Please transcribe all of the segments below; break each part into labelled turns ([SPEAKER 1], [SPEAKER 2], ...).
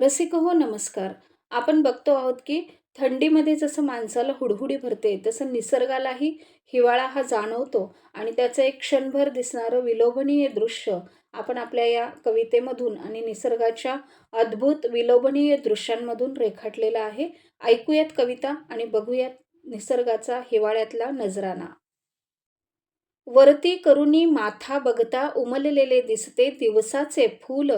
[SPEAKER 1] रसिक हो नमस्कार. आपण बघतो आहोत की थंडीमध्ये जसं माणसाला हुडहुडी भरते तसं निसर्गालाही हिवाळा हा जाणवतो आणि त्याचं एक क्षणभर दिसणारं विलोभनीय दृश्य आपण आपल्या या कवितेमधून आणि निसर्गाच्या अद्भुत विलोभनीय दृश्यांमधून रेखाटलेलं आहे. ऐकूयात कविता आणि बघूयात निसर्गाचा हिवाळ्यातला नजराना. वरती करुणी माथा बघता उमललेले दिसते दिवसाचे फूल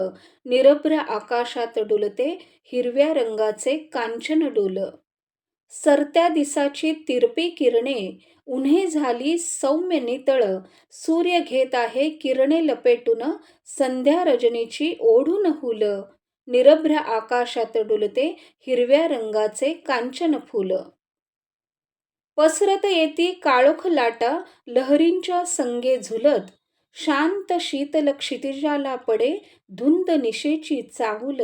[SPEAKER 1] निरभ्र आकाशात डुलते हिरव्या रंगाचे कांचन डुल. सरत्या दिसाची तिरपी किरणे उन्हे झाली सौम्य नितळ. सूर्य घेत आहे किरणे लपेटून संध्या रजनीची ओढून हुल. निरभ्र आकाशात डुलते हिरव्या रंगाचे कांचन फुल. पसरत येती काळोख लाटा लहरींच्या संगे झुलत शांत शीतल क्षितिजाला पडे धुंद निशेची चाहूल.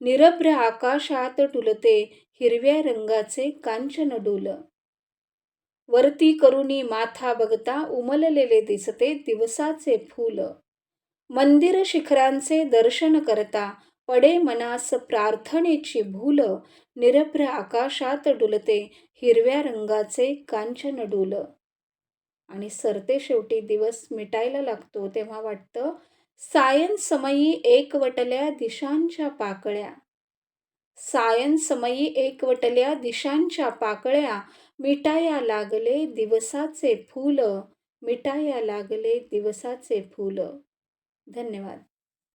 [SPEAKER 1] निरभ्र आकाशात टुलते हिरव्या रंगाचे कांचन डोल. वरती करुणी माथा बघता उमललेले दिसते दिवसाचे फूल. मंदिर शिखरांचे दर्शन करता पडे मनास प्रार्थनेची भूल निरभ्र आकाशात डुलते हिरव्या रंगाचे कांचन डुल. आणि सरते शेवटी दिवस मिटायला लागतो तेव्हा वाटतं सायन समयी एकवटल्या दिशांच्या पाकळ्या. सायन समयी एकवटल्या दिशांच्या पाकळ्या मिटाया लागले दिवसाचे फूल मिटाया लागले दिवसाचे फूल. धन्यवाद.